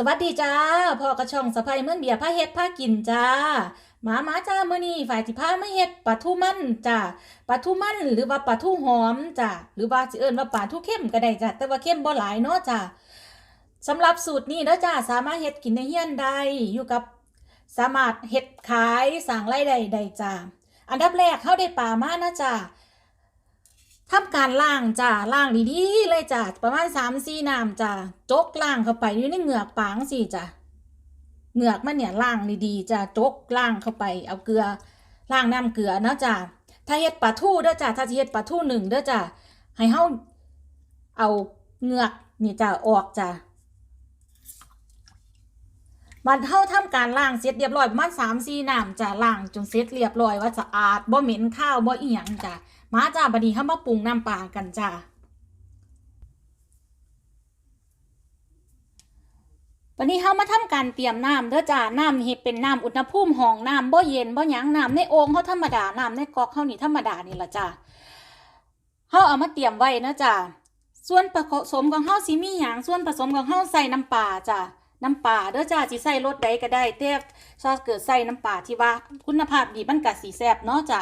สวัสดีจ้าพ่อกระช่องสะพายเมื่อเบียร์ผ้าเฮ็ดผ้ากินจ้าหมาหมาจ้าเมื้อนี้ฝ่ายสิพาไมาเฮ็ดปลาทูมันจ้าปลาทูมันหรือว่าปลาทูหอมจ้าหรือว่าสิเอิ้นว่าปลาทูเข้มก็ได้จ้าแต่ว่าเข้มบ่หลายเนาะจ้าสำหรับสูตรนี้เด้อจ้าสามารถเฮ็ดกินในเฮียนได้อยู่กับสามารถเฮ็ดขายสร้างรายได้ได้จ้าอันดับแรกเฮาได้ปลามานะจ้า ทำการล้างจ้าล้างดีๆเลยจ้าประมาณสามสี่น้ำจ้าจกล้างเข้าไปอยู่ในเหงือกปางสิจ้าเหงือกมันเนี่ยล้างดีๆจ้าจกล้างเข้าไป เอาเกลือล้างน้ำเกลือเนาะจ้าถ้าเฮ็ดปลาทู่เด้อจ้าถ้าเฮ็ดปลาทู่หนึ่งเด้อจ้าให้เฮาเอาเหงือกนี่จ้าออกจ้ามันเฮาทำการล้างเสร็จเรียบร้อยประมาณสามสี่น้ำจ้าล้างจนเสร็จเรียบร้อยว่าสะอาดบ่เหม็นข้าวบ่อีหยังจ้า มาจ้าบัดนี้เข้ามาปรุงน้ำปลากันจ้าวันนี้เข้ามาทำการเตรียมน้ำเด้อจ้า น้ำนี่เป็นน้ำอุณหภูมิห้องน้ำบ่เย็นบ่หยังน้ำในโอ่งเขาธรรมดา น้ำในก๊อกเขานี่ธรรมดานี่ละจ้าเขาเอามาเตรียมไว้นะจ้า ส่วนผสมของเฮาสิมีหยัง ส่วนผสมของเฮาใส่น้ำปลาจ้า น้ำปลาเด้อจ้าสิใส่รสใดก็ได้แต่ถ้าเกิดใส่น้ำปลาที่ว่าคุณภาพดีมันก็สิแซ่บเนาะจ้า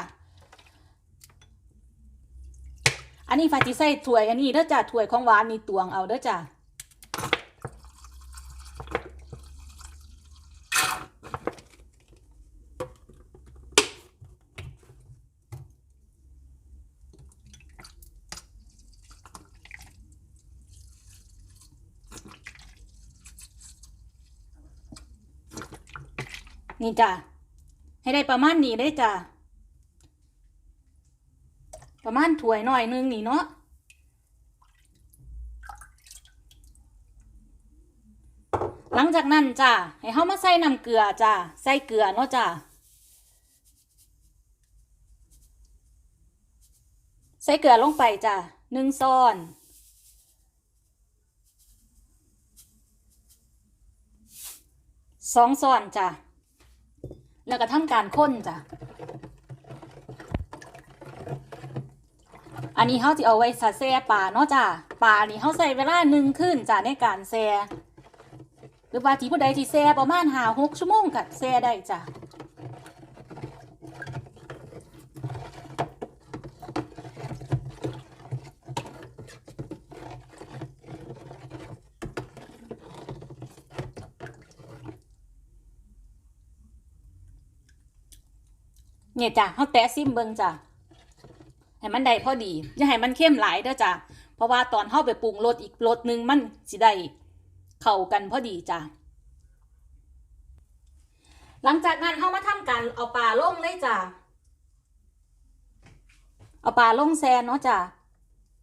อันนี้ฟาจิใส่ถ้วยอันนี้เด้อจ้ะถ้วยของหวานนี่ตวงเอาเด้อจ้ะนี่จ้ะให้ได้ประมาณนี้ได้จ้ะประ มาณถ้วยหน่อยนึงนี่เนาะหลังจากนั้นจ้ะให้เฮามาใส่น้ำเกลือจ้ะใส่เกลือเนาะจ้ะใส่เกลือลงไปจ้ะหนึ่งซ้อนสองซ้อนจ้ะแล้วก็ทำการค้นจ้ะ นนี้เขาจะเอาไว้สะแซ่ปลาเนาะจ้ะปลานี่เขาใส่เวลาหนึ่งขึ้นจ้ะในการแซ่หรือว่าที่ผู้ใดที่แซ่ประมาณหาหกชั่วโมงกัดแซ่ได้จ้ะเนี่ยจ้ะเขาแตะซิมเบิงจ้ะ ให้มันได้พอดี อย่าให้มันเข้มหลายเด้อจ้ะเพราะว่าตอนเข้าไปปรุงรสอีกรสหนึ่งมันสิได้เข้ากันพอดีจ้ะหลังจากนั้นเข้ามาทำการเอาปลาลงเลยจ้ะเอาปลาลงแซนเนาะจ้ะ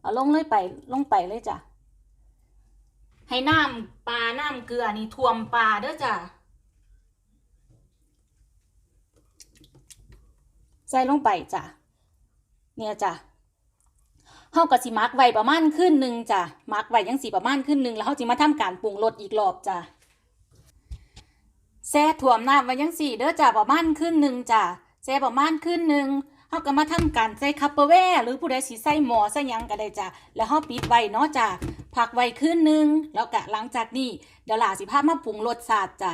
เอาลงเลยไปลงไปเลยจ้ะให้น้ำปลาน้ำเกลือนี่ท่วมปลาเด้อจ้ะใส่ลงไปจ้ะ เนี่ยจ้ะเฮาก็สิมักไว้ประมาณคืนหนึ่งจ้ะมักไว้ยังสิประมาณคืนหนึ่งแล้วเฮาสิมาทำการปรุงรสอีกรอบจ้ะแซ่ถ่วมน้ำไว้ยังสี่เด้อจ้ะประมาณคืนหนึ่งจ้ะแซ่ประมาณคืนหนึ่งเฮาก็มาทำการใส่คัพเปอร์แวร์หรือผู้ใดสิใส่หม้อใส่ยังก็ได้จ้ะแล้วเฮาปิดไว้เนาะจ้ะพักไว้คืนหนึ่งแล้วก็หลังจากนี้เดี๋ยวหลาสิพามาปรุงรสชาติจ้ะ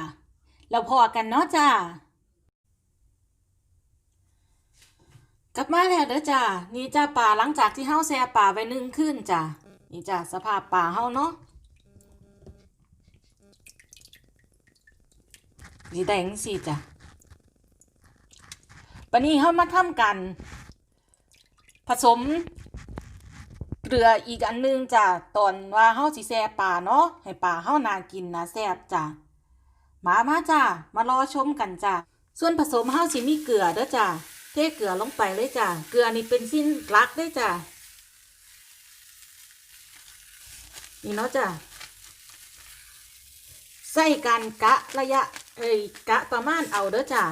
แล้วพอกันเนาะจ้ะ กลับมาแล้วเด้อจ้านี่จ้าป่าหลังจากที่เฮาแซ่ป่าไว้นึ่งขึ้นจ้านี่จ้าสภาพป่าเฮาเนาะนี่ได้จังซี่จ้ะปนนี้เฮามาทำกัน ผสมเกลืออีกอันหนึงจ้ะตอนว่าเฮาสิแซ่ป่าเนาะให้ป่าเฮาน่ากินน่าแซ่บจ้ะมามาจ้ามารอชมกันจ้ะส่วนผสมเฮาสิมีเกลือเด้อจ้ะ เทเกลือลงไปเลยจ้ะ เกลือนี่เป็นสิ้นรักเลยจ้ะ นี่เนาะจ้ะ ใส่การกะระยะ เอ้ยกะประมาณเอาเด้อจ้ะ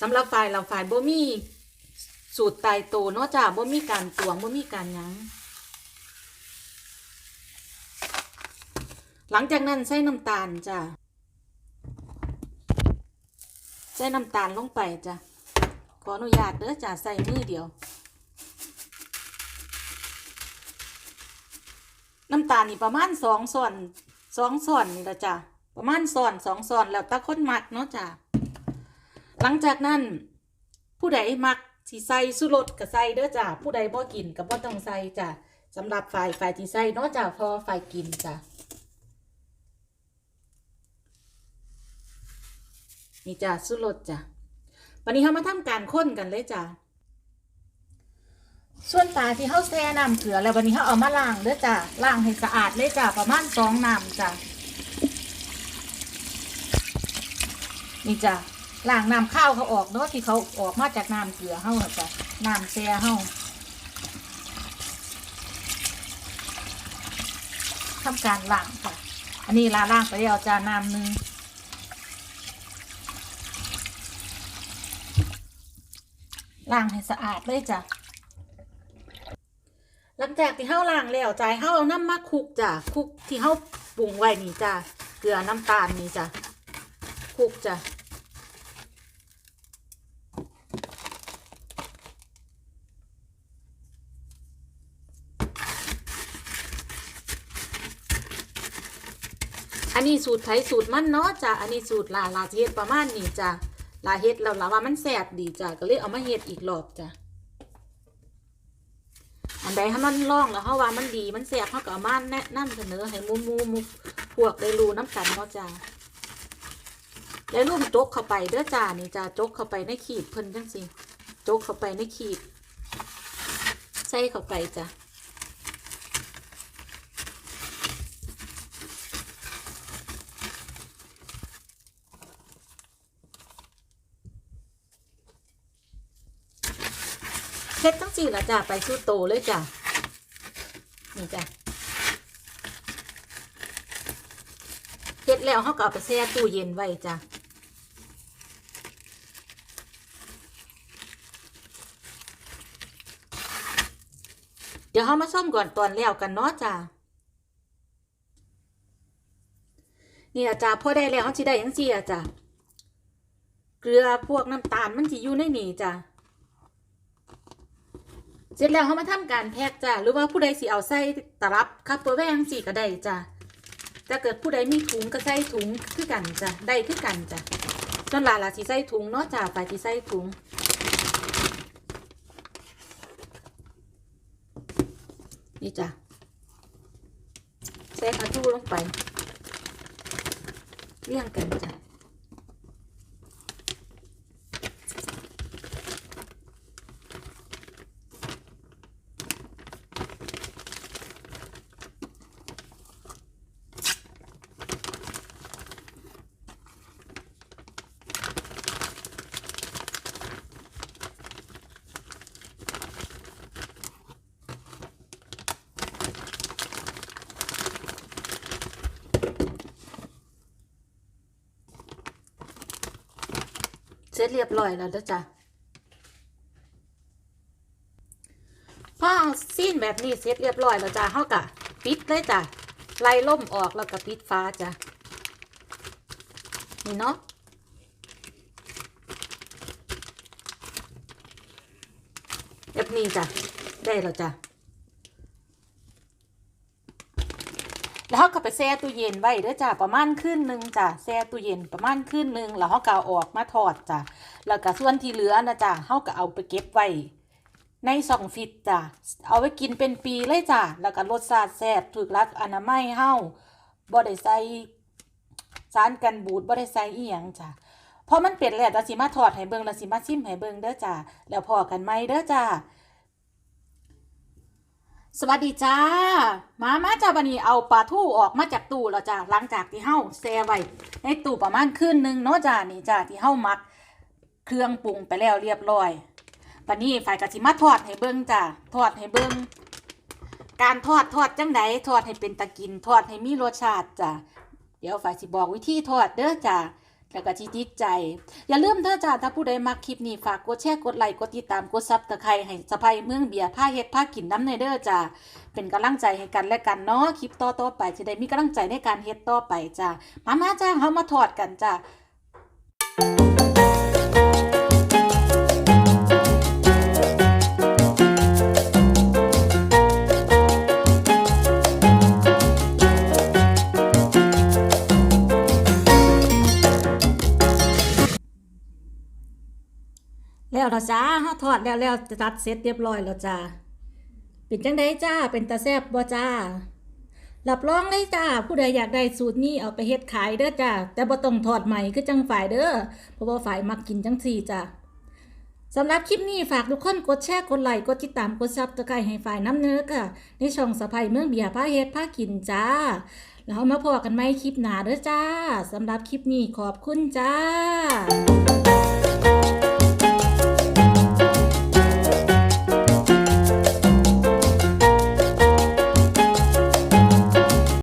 สำหรับฝ่ายเราฝ่ายบ่มีสูตรตายโตเนาะจ้ะบ่มีการตวงบ่มีการยังหลังจากนั้นใส่น้ำตาลจ้ะ ใส่น้ำตาลลงไปจ้ะ ขออนุญาตเด้อจ้ะใส่มือเดียว น้ำตาลนี่ประมาณสองส่วนสองส่วนนี่ละจ้ะ ประมาณส่วนสองส่วนแล้วตะคนมักเนาะจ้ะ หลังจากนั้น ผู้ใดมักสิใส่สุรสก็ใส่เด้อจ้ะ ผู้ใดบ่กินก็บ่ต้องใส่จ้ะสำหรับฝ่ายฝ่ายที่ใส่เนาะจ้ะพอฝ่ายกินจ้ะ นี่จ้ะสุรสจ้ะวันนี้เรามาทำการค้นกันเลยจ้ะส่วนปลาที่เขาแช่น้ำเกลือแล้ววันนี้เขาเอามาล้างเด้อจ้ะล้างให้สะอาดเลยจ้ะประมาณสองน้ำจ้ะนี่จ้ะล้างน้ำข้าวเขาออกเนาะที่เขาออกมาจากน้ำเกลือเขาจ้ะน้ำแช่เขาทำการล้างค่ะอันนี้ลาล้างไปแล้วจ้ะน้ำหนึ่ง ล้างให้สะอาดเลยจ้ะหลังจากที่เฮาล้างแล้วจ่ายเฮาเอาน้ำมาคลุกจ้ะคลุกที่เฮาปรุงไว้นี่จ้ะเกลือน้ำตาลนี่จ้ะคลุกจ้ะอันนี้สูตรไทยสูตรมันเนาะจ้ะอันนี้สูตรลาลาเฮ็ดประมาณนี้จ้ะ ลาเฮ็ดแล้วลาว่ามันแซ่บดีจ้ะก็เลยเอามาเฮ็ดอีกรอบจ้ะอันใดให้มันล่องแล้วเขาว่ามันดีมันแสบเขาก็เอามาแนะนำเสนอให้มูมูมูพวกได้รู้น้ำกันเนาจ้าแล้วลูกจกเข้าไปเด้อจ้านี่จ้าจกเข้าไปในขีดเพิ่นจังสิจกเข้าไปในขีดใส่เข้าไปจ้ะ ดจังสิละจ้าไปสู้โตเลยจ้ะนี่จ้ะเฮ็ดแล้วเขาก็เอาไปแช่ตู้เย็นไว้จ้ะเดี๋ยวเขามาส้มก่อนตอนแล้วกันเนาะจ้ะนี่ละจ้ะพอได้แล้วเขาสิได้ยังสิอะจ้ะเกลือพวกน้ำตาลมันสิอยู่ในนี่จ้ะ เสร็จแล้วเขามาทำการแพ็กจ้ะหรือว่าผู้ใดสิเอาใส่ตลับคัพเปอร์แวงสิก็ได้จ้ะถ้าเกิดผู้ใดมีถุงก็ใส่ถุงคือกันจ้ะได้คือกันจ้ะส่วนหลานละสิใส่ถุงเนาะจ้ะไปที่ใส่ถุงนี่จ้ะใส่คาจูลงไปเรียงกันจ้ะ สร็จเรียบร้อยแล้วเด้อจ้ะพอเอาซีนแบบนี้เสร็จเรียบร้อยแล้วจ้ะเฮากะปิดเลยจ้ะไล่ล่มออกแล้วก็ปิดฟ้าจ้ะนี่เนาะแบบนี้จ้ะได้แล้วจ้ะ แล้วเขาก็ไปแช่ตู้เย็นไว้เด้อจ้ะประมาณคืนหนึ่งจ้ะแช่ตู้เย็นประมาณคืนหนึ่งแล้วเขาก็เอาออกมาทอดจ้ะแล้วก็ส่วนที่เหลือนะจ้ะเขาก็เอาไปเก็บไว้ในซองฟิตจ้ะเอาไว้กินเป็นปีเลยจ้ะแล้วก็รสชาติแซ่บถูกรักอนามัยเฮาบ่ได้ใส่สารกันบูดบ่ได้ใส่อีหยังจ้ะพอมันเป็ดแล้วจะสิมาทอดให้เบิงแล้วสิมาชิมให้เบิงเด้อจ้ะแล้วพอกันไหมเด้อจ้ะ สวัสดีจ้า มามาจ้าบันนี้เอาปลาทูออกมาจากตู้แล้วจ้าหลังจากที่เฮาแช่ไว้ในตู้ประมาณคืนหนึงเนาะจ้านี่จ้าที่เฮามักเครื่องปรุงไปแล้วเรียบร้อยบันนี้ฝ่ายกะสิมาทอดให้เบิ่งจ้าทอดให้เบิ่งการทอดทอดจังไดทอดให้เป็นตะกินทอดให้มีรสชาติจ้าเดี๋ยวฝ่ายสิบอกวิธีทอดเด้อจ้า แล้วก็จิติดใจ อย่าลืมเด้อจ้าถ้าผู้ใดมักคลิปนี้ฝากกดแชร์กดไลค์กดติดตามกดซับตะไคร้ให้สะพายเมืองเบียร์ผ้าเฮ็ดผ้ากินน้ำในเด้อจ้าเป็นกำลังใจให้กันและกันเนาะคลิปต่อต่อไปจะได้มีกำลังใจในการเฮ็ดต่อไปจ้ามามาจ้าเฮามาถอดกันจ้า แล้วล่ะจ้าเฮาทอดแล้วแล้วตัดเสร็จเรียบร้อยแล้วจ้าเป็นจังไดจ้าเป็นตาแซบบ่จ้ารับรองเลยจ้าผู้ใดอยากได้สูตรนี้เอาไปเฮ็ดขายเด้อจ้าแต่บ่ต้องทอดใหม่คือจังฝ่ายเด้อเพราะว่าฝ่ายมักกินจังซี่จ้าสำหรับคลิปนี้ฝากทุกคนกดแชร์กดไลค์กดติดตามกดซับตะไคร้ให้ฝ่ายน้ำเนื้อค่ะ ในช่องสะพายเมืองเบียร์พาเฮ็ดพากินจ้า แล้วมาพอกันไหมคลิปหนาเด้อจ้าสำหรับคลิปนี้ขอบคุณจ้า